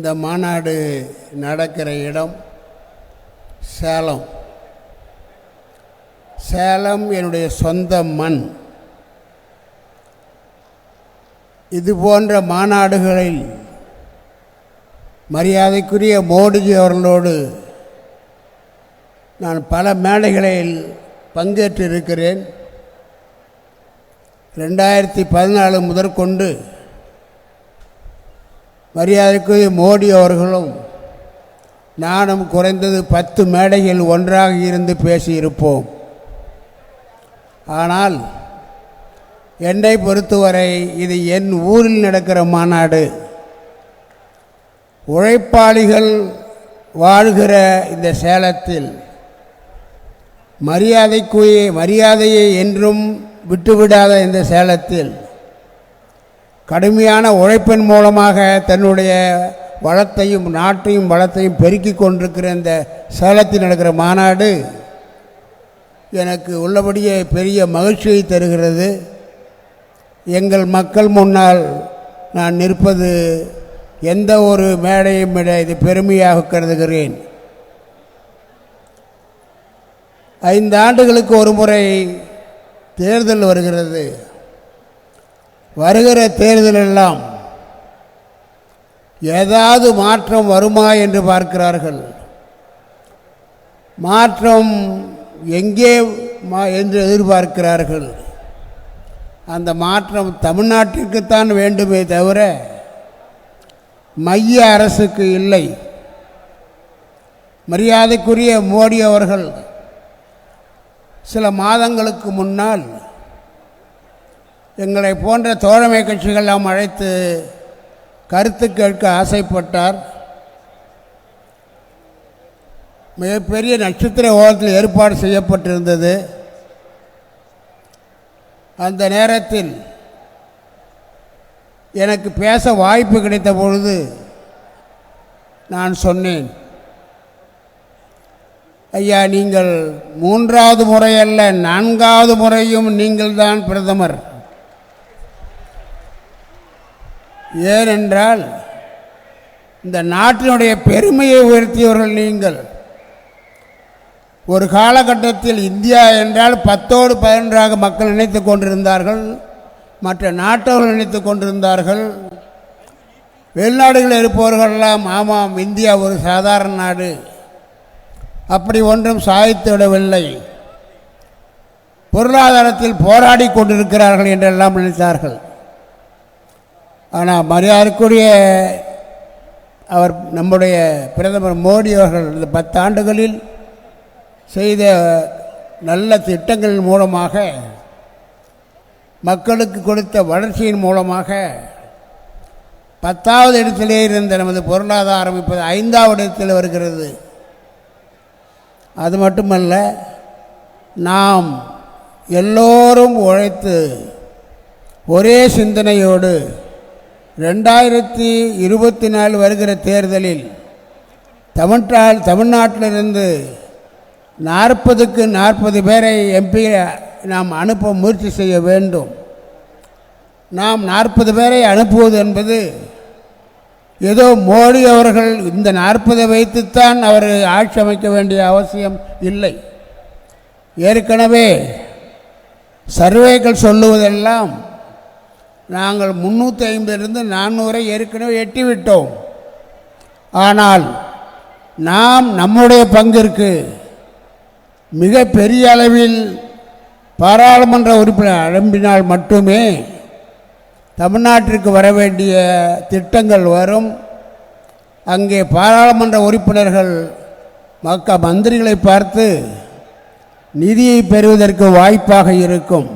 இந்த மாநாடு நடக்கிற இடம் சேலம். சேலம் என்னுடைய சொந்த மண். இது போன்ற மாநாடுகளில் மரியாதைக்குரிய மோடிஜி அவர்களோடு நான் பல மேடைகளில் பங்கேற்றிருக்கிறேன். ரெண்டாயிரத்தி பதினாலு முதற்கொண்டு மரியாதைக்குரிய மோடி அவர்களும் நானும் குறைந்தது பத்து மேடைகள் ஒன்றாக இருந்து பேசியிருப்போம். ஆனால் என்னை பொறுத்தவரை இது என் ஊரில் நடக்கிற மாநாடு. உழைப்பாளிகள் வாழ்கிற இந்த சேலத்தில் மரியாதைக்குரிய மரியாதையை என்றும் விட்டுவிடாத இந்த சேலத்தில் கடுமையான உழைப்பின் மூலமாக தன்னுடைய வளத்தையும் நாட்டையும் வளத்தையும் பெருக்கி கொண்டிருக்கிற இந்த சேலத்தில் நடக்கிற மாநாடு எனக்கு உள்ளபடியே பெரிய மகிழ்ச்சியை தருகிறது. எங்கள் மக்கள் முன்னால் நான் நிற்பது எந்த ஒரு மேடையும் விட இது பெருமையாக கருதுகிறேன். ஐந்து ஆண்டுகளுக்கு ஒரு முறை தேர்தல் வருகிறது. வருகிற தேர்தலெல்லாம் ஏதாவது மாற்றம் வருமா என்று பார்க்கிறார்கள். மாற்றம் எங்கே மா என்று எதிர்பார்க்கிறார்கள். அந்த மாற்றம் தமிழ்நாட்டிற்குத்தான் வேண்டுமே தவிர மைய அரசுக்கு இல்லை. மரியாதைக்குரிய மோடி அவர்கள் சில மாதங்களுக்கு முன்னால் எங்களை போன்ற தோழமை கட்சிகளெல்லாம் அழைத்து கருத்து கேட்க ஆசைப்பட்டார். மிகப்பெரிய நட்சத்திர ஓரத்தில் ஏற்பாடு செய்யப்பட்டிருந்தது. அந்த நேரத்தில் எனக்கு பேச வாய்ப்பு கிடைத்த பொழுது நான் சொன்னேன் ஐயா நீங்கள் மூன்றாவது முறையல்ல நான்காவது முறையும் நீங்கள்தான் பிரதமர். ஏனென்றால் இந்த நாட்டினுடைய பெருமையை உயர்த்தியவர்கள் நீங்கள். ஒரு காலகட்டத்தில் இந்தியா என்றால் பத்தோடு பதினொன்றாக மக்கள் நினைத்து கொண்டிருந்தார்கள் மற்ற நாட்டவர்கள் நினைத்து கொண்டிருந்தார்கள். வெளிநாடுகளில் இருப்பவர்களெல்லாம் ஆமாம் இந்தியா ஒரு சாதாரண நாடு. அப்படி ஒன்றும் சாதித்து விடவில்லை. பொருளாதாரத்தில் போராடி கொண்டிருக்கிறார்கள் என்றெல்லாம் நினைத்தார்கள். ஆனால் மரியாதைக்குரிய அவர் நம்முடைய பிரதமர் மோடி அவர்கள் இந்த பத்தாண்டுகளில் செய்த நல்ல திட்டங்கள் மூலமாக மக்களுக்கு கொடுத்த வளர்ச்சியின் மூலமாக பத்தாவது இடத்திலே இருந்த நமது பொருளாதாரம் இப்போது ஐந்தாவது இடத்தில் வருகிறது. அது மட்டுமல்ல நாம் எல்லோரும் உழைத்து ஒரே சிந்தனையோடு ரெண்டாயிரத்தி இருபத்தி நாலு வருகிற தேர்தலில் தமிழ்நாள் தமிழ்நாட்டிலிருந்து நாற்பதுக்கு நாற்பது பேரை எம்பி நாம் அனுப்ப முயற்சி செய்ய வேண்டும். நாம் நாற்பது பேரை அனுப்புவது என்பது ஏதோ மோடி அவர்கள் இந்த நாற்பதை வைத்துத்தான் அவர் ஆட்சி அமைக்க வேண்டிய அவசியம் இல்லை. ஏற்கனவே சர்வேக்கள் சொல்லுவதெல்லாம் நாங்கள் முந்நூற்றி ஐம்பதுலேருந்து நானூறை ஏற்கனவே எட்டிவிட்டோம். ஆனால் நாம் நம்முடைய பங்கிற்கு மிக பெரிய அளவில் பாராளுமன்ற உறுப்பினர் அனுப்பினால் மட்டுமே தமிழ்நாட்டிற்கு வர வேண்டிய திட்டங்கள் வரும். அங்கே பாராளுமன்ற உறுப்பினர்கள் மக்க மந்திரிகளை பார்த்து நிதியை பெறுவதற்கு வாய்ப்பாக இருக்கும்.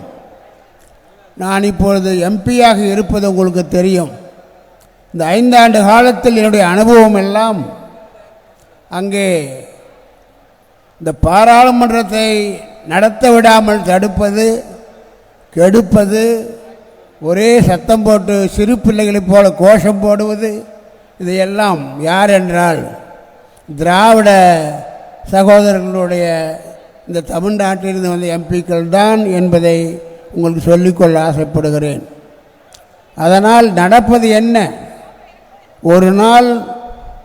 நான் இப்பொழுது எம்பியாக இருப்பது உங்களுக்கு தெரியும். இந்த ஐந்தாண்டு காலத்தில் என்னுடைய அனுபவம் எல்லாம் அங்கே இந்த பாராளுமன்றத்தை நடத்த விடாமல் தடுப்பது கெடுப்பது ஒரே சத்தம் போட்டு சிறு பிள்ளைகளைப் போல கோஷம் போடுவது இதையெல்லாம் யார் என்றால் திராவிட சகோதரர்களுடைய இந்த தமிழ்நாட்டிலிருந்து வந்த எம்பிக்கள் தான் என்பதை உங்களுக்கு சொல்லிக்கொள்ள ஆசைப்படுகிறேன். அதனால் நடப்பது என்ன? ஒரு நாள்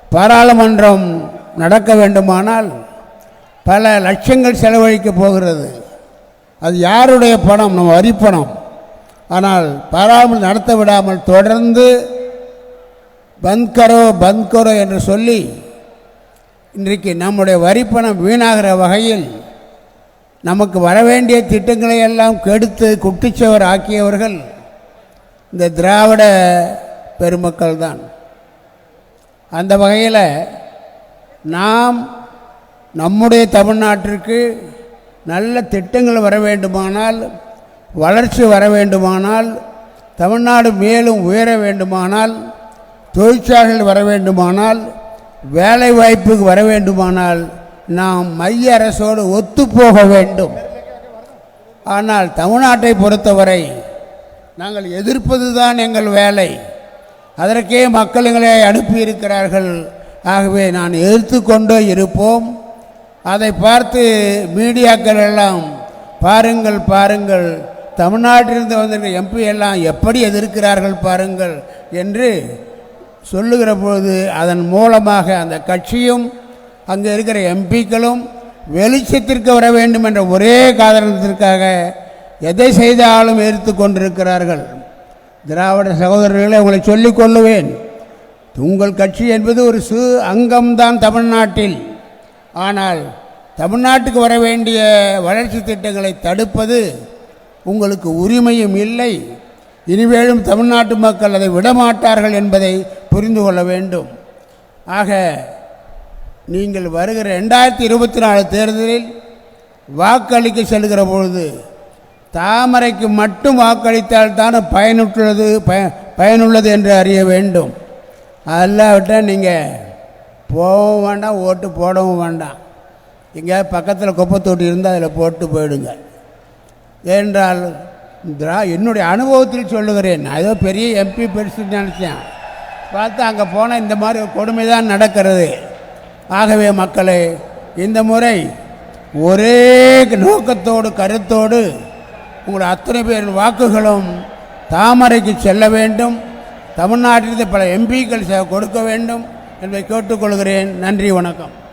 பாராளுமன்றம் நடக்க வேண்டுமானால் பல லட்சங்கள் செலவழிக்க போகிறது. அது யாருடைய பணம்? நம்ம வரிப்பணம் ஆனால் பாராளுமன்றம் நடத்த விடாமல் தொடர்ந்து பந்த்கரோ பந்த்கரோ பந்த் கரோ என்று சொல்லி இன்றைக்கு நம்முடைய வரிப்பணம் வீணாகிற வகையில் நமக்கு வரவேண்டிய திட்டங்களை எல்லாம் கெடுத்து குட்டிச்சவர் ஆக்கியவர்கள் இந்த திராவிட பெருமக்கள் தான் அந்த வகையில் நாம் நம்முடைய தமிழ்நாட்டிற்கு நல்ல திட்டங்கள் வர வேண்டுமானால் வளர்ச்சி வர வேண்டுமானால் தமிழ்நாடு மேலும் உயர வேண்டுமானால் தொழிற்சாலைகள் வர வேண்டுமானால் வேலை வாய்ப்புக்கு வர வேண்டுமானால் நாம் மைய அரசோடு ஒத்துப்போக வேண்டும். ஆனால் தமிழ்நாட்டை பொறுத்தவரை நாங்கள் எதிர்ப்பது தான் எங்கள் வேலை. அதற்கே மக்கள் எங்களை அனுப்பியிருக்கிறார்கள். ஆகவே நான் எதிர்த்து கொண்டே இருப்போம். அதை பார்த்து மீடியாக்கள் எல்லாம் பாருங்கள் பாருங்கள். தமிழ்நாட்டிலிருந்து வந்திருக்கிற எம்பி எல்லாம் எப்படி எதிர்க்கிறார்கள் பாருங்கள் என்று சொல்லுகிற பொழுது அதன் மூலமாக அந்த கட்சியும் அங்கே இருக்கிற எம்பிக்களும் வெளிச்சத்திற்கு வர வேண்டும் என்ற ஒரே காரணத்திற்காக எதை செய்தாலும் எதிர்த்து கொண்டிருக்கிறார்கள். திராவிட சகோதரர்களை உங்களை சொல்லிக் கொள்ளுவேன். உங்கள் கட்சி என்பது ஒரு சு அங்கம்தான் தமிழ்நாட்டில். ஆனால் தமிழ்நாட்டுக்கு வர வேண்டிய வளர்ச்சி திட்டங்களை தடுப்பது உங்களுக்கு உரிமையும் இல்லை. இனிமேலும் தமிழ்நாட்டு மக்கள் அதை விடமாட்டார்கள் என்பதை புரிந்து கொள்ள வேண்டும். ஆக நீங்கள் வருகிற ரெண்டாயிரத்தி இருபத்தி நாலு தேர்தலில் வாக்களிக்க செல்கிற பொழுது தாமரைக்கு மட்டும் வாக்களித்தால் தான் பயனுட்டுள்ளது பய பயனுள்ளது என்று அறிய வேண்டும். அல்லாவிட்டால் நீங்கள் போகவும் வேண்டாம் ஓட்டு போடவும் வேண்டாம். இங்கே பக்கத்தில் குப்பை தொட்டி இருந்தால் அதில் போட்டு போயிடுங்க ஏனென்றால் திரா என்னுடைய அனுபவத்தில் சொல்லுகிறேன். நான் ஏதோ பெரிய எம்பி பெருசுன்னு நினச்சேன். பார்த்தா அங்கே போனால் இந்த மாதிரி கொடுமை தான் நடக்கிறது. ஆகவே மக்களே இந்த முறை ஒரே நோக்கத்தோடு கருத்தோடு உங்கள் அத்தனை பேரின் வாக்குகளும் தாமரைக்கு செல்ல வேண்டும். தமிழ்நாட்டிலிருந்து பல எம்பிக்கள் கொடுக்க வேண்டும் என்பதை கேட்டுக்கொள்கிறேன். நன்றி வணக்கம்.